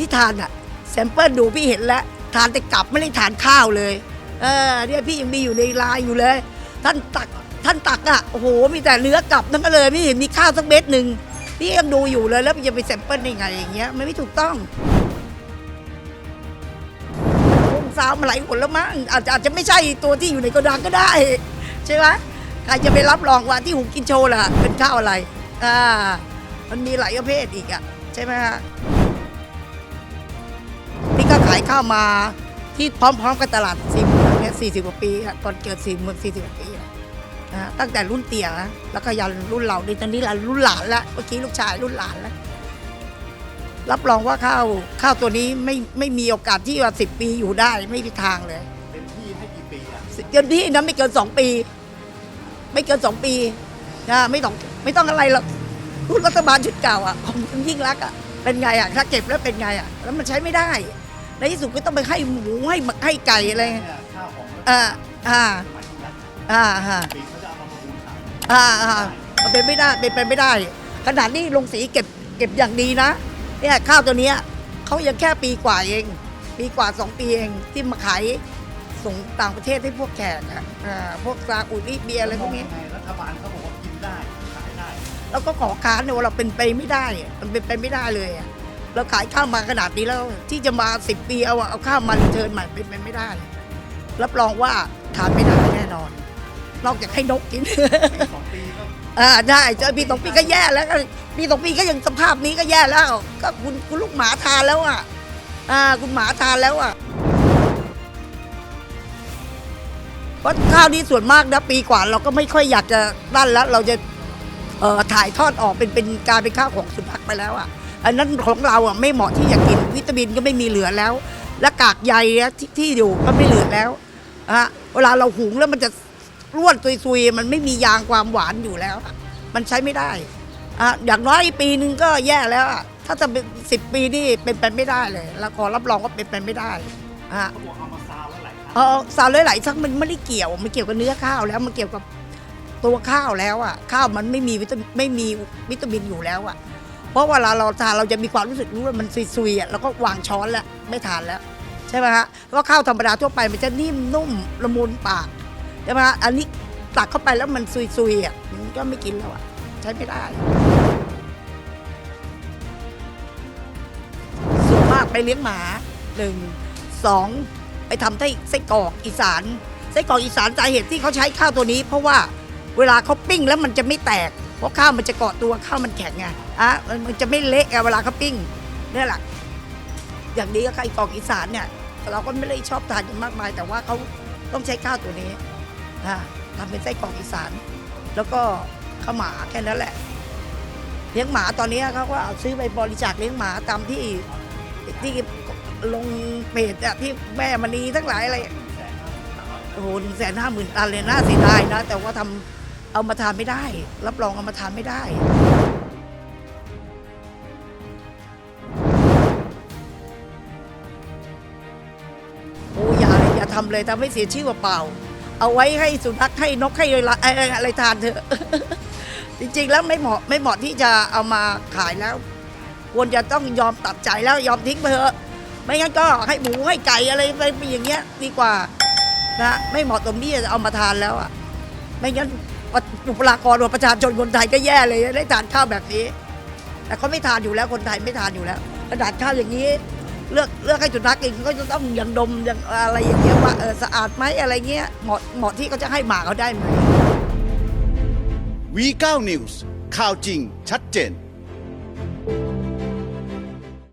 ที่ทานอะแซมเปิลดูพี่เห็นแล้วทานแต่กลับไม่ได้ทานข้าวเลย เออเนี่ยพี่ยังมีอยู่ในไลน์อยู่เลย ท่านตักท่านตักอะโอ้โหมีแต่เนื้อกลับนั่นก็เลยไม่เห็นมีข้าวสักเม็ดหนึ่งพี่ยังดูอยู่เลยแล้วพี่จะไปแซมเปิลได้ไงอย่างเงี้ยมันไม่ถูกต้องวงสาวมาหลายคนแล้วมั้งอาจจะอาจจะไม่ใช่ตัวที่อยู่ในโกดังก็ได้ ใช่ไหมใครจะไปรับรองว่าที่หุงกินโชว์ล่ะเป็นข้าวอะไรอ่ามันมีหลายประเภทอีกอะใช่ไหมฮะ ขายข้าวมาที่พร้อมๆกับตลาดสี่เมืองเนี่ยสี่สิบกว่าปีอะตอนเกิดสี่เมืองสี่สิบกว่าปีอะนะฮะตั้งแต่รุ่นเตี่ยนะแล้วก็ยันรุ่นเราในตอนนี้เรารุ่นหลานแล้วเมื่อกี้ลูกชายรุ่นหลานแล้วรับรองว่าข้าวข้าวตัวนี้ไม่ไม่มีโอกาสที่ว่าสิบปีอยู่ได้ไม่มีทางเลยเต็มที่ให้กี่ปีอะเกินที่นั้นไม่เกินสองปี ไม่เกินสองปีนะไม่ต้องไม่ต้องอะไรหรอกรุ่นรัฐบาลชุดเก่าอะของคุณยิ่งรักษณ์อะเป็นไงอะถ้าเก็บแล้วเป็นไงอะแล้วมันใช้ไม่ได้ ในที่สุดก็ต้องไปให้หมูให้หมักให้ไก่อะไรเนี่ยข้าวของรัฐอ่าอ่าสมัยที่รัฐอ่าอ่าปีเขาจะเอามาประมูลขายอ่าอ่ามันเป็นไม่ได้เป็นไปไม่ได้ ขนาดนี้ลงสีเก็บเก็บอย่างดีนะเนี่ยข้าวตัวเนี้ยเขายังแค่ปีกว่าเอง ปีกว่าสองปีเองที่มาขายส่งต่างประเทศให้พวกแขกอะอ่าพวกซาอุดิเบียอะไรพวกนี้มองยังไงรัฐบาลเขาบอกว่ากินได้ขายได้เราก็ขอค้านเนี่ยว่าเราเป็นไปไม่ได้อะมันเป็นไปไม่ได้เลยอะ เราขายข้าวมาขนาดนี้แล้ว ที่จะมาสิบปีเอาเอาข้าวมารีเทิร์นใหม่เป็นไปไม่ได้ รับรองว่าทานไม่ได้แน่นอน นอกจากให้นกกินปีสองปีก็อ่าได้เจอปีสองปีก็แย่แล้วก็ปีสองปีก็ยังสภาพนี้ก็แย่แล้ว ก็คุณคุณลูกหมาทานแล้วอะ อ่า คุณหมาทานแล้วอะเพราะข้าวนี้ส่วนมากนะปีกว่าเราก็ไม่ค่อยอยากจะนั่นแล้ว เราจะเอ่อถ่ายทอดออกเป็นเป็นการเป็นข้าวของสุนัขไปแล้วอะ อันนั้นของเราอะไม่เหมาะที่จะกินวิตามินก็ไม่มีเหลือแล้ว และกากใยที่ที่อยู่ก็ไม่เหลือแล้วอะเวลาเราหุงแล้วมันจะร่วนซุยๆมันไม่มียางความหวานอยู่แล้ว มันใช้ไม่ได้อะอย่างน้อยปีนึงก็แย่แล้วอะถ้าจะเป็นสิบปีนี่เป็นไปไม่ได้เลย แล้วขอรับรองว่าเป็นไปไม่ได้อะเขาบอกเอามาซาวแล้วไหลายครั้งเออสารหลายๆซักมันไม่ได้เกี่ยวมันเกี่ยวกับเนื้อข้าวแล้วมันเกี่ยวกับตัวข้าวแล้วอะข้าวมันไม่มีวิตามินไม่มีวิตามินอยู่แล้วอะ เพราะเวลาเราทานเราจะมีความรู้สึกรู้ว่ามันซุยๆอะแล้วก็วางช้อนแล้วไม่ทานแล้ว ใช่ไหมฮะเพราะข้าวธรรมดาทั่วไปมันจะนิ่มนุ่มละมุนปากใช่ไหมฮะอันนี้ตักเข้าไปแล้วมันซุยๆอะมันก็ไม่กินแล้วอะใช้ไม่ได้ส่วนมากไปเลี้ยงหมาหนึ่งสองไปทำไส้ไส้กรอกอีสานไส้กรอกอีสานสาเหตุที่เขาใช้ข้าวตัวนี้ เพราะว่าเวลาเขาปิ้งแล้วมันจะไม่แตก เพราะข้าวมันจะเกาะตัวข้าวมันแข็งไงอะมันจะไม่เละไงเวลาเขาปิ้งนี่แหละอย่างนี้ก็ไส้กรอกอีสานเนี่ยเราก็ไม่ได้ชอบทานกันมากมาย แต่ว่าเขาต้องใช้ข้าวตัวนี้อะทำเป็นไส้กรอกอีสาน แล้วก็ข้าวหมาแค่นั้นแหละ เลี้ยงหมาตอนนี้เขาก็เอาซื้อไปบริจาคเลี้ยงหมาตามที่ที่ลงเพจอะที่แม่มณีทั้งหลายอะไรโอ้โหหนึ่งแสนห้าหมื่นตันเลยน่าเสียดายนะ แต่ว่าทำ เอามาทานไม่ได้ รับรองเอามาทานไม่ได้โอ้อย่าอย่าทำเลยทำให้เสียชื่อเปล่า เอาไว้ให้สุนัขให้นกให้อะไรทานเถอะ จริงๆแล้วไม่เหมาะไม่เหมาะที่จะเอามาขายแล้ว ควรจะต้องยอมตัดใจแล้วยอมทิ้งไปเถอะ ไม่งั้นก็ให้หมูให้ไก่อะไรไปอย่างเงี้ยดีกว่านะไม่เหมาะสมที่จะเอามาทานแล้วอะ ไม่งั้น บุคลากรวบประชาชนคนไทยก็แย่เลยได้ทานข้าวแบบนี้ แต่เขาไม่ทานอยู่แล้วคนไทยไม่ทานอยู่แล้วกระดาษข้าวอย่างนี้ เลือกเลือกให้สุนัขกินก็จะต้องยังดมยังอะไรอย่างเงี้ยว่าเออสะอาดไหมอะไรเงี้ยเหมาะเหมาะที่เขาจะให้หมาเขาได้ไหมวีเก้านิวส์ข่าวจริงชัดเจน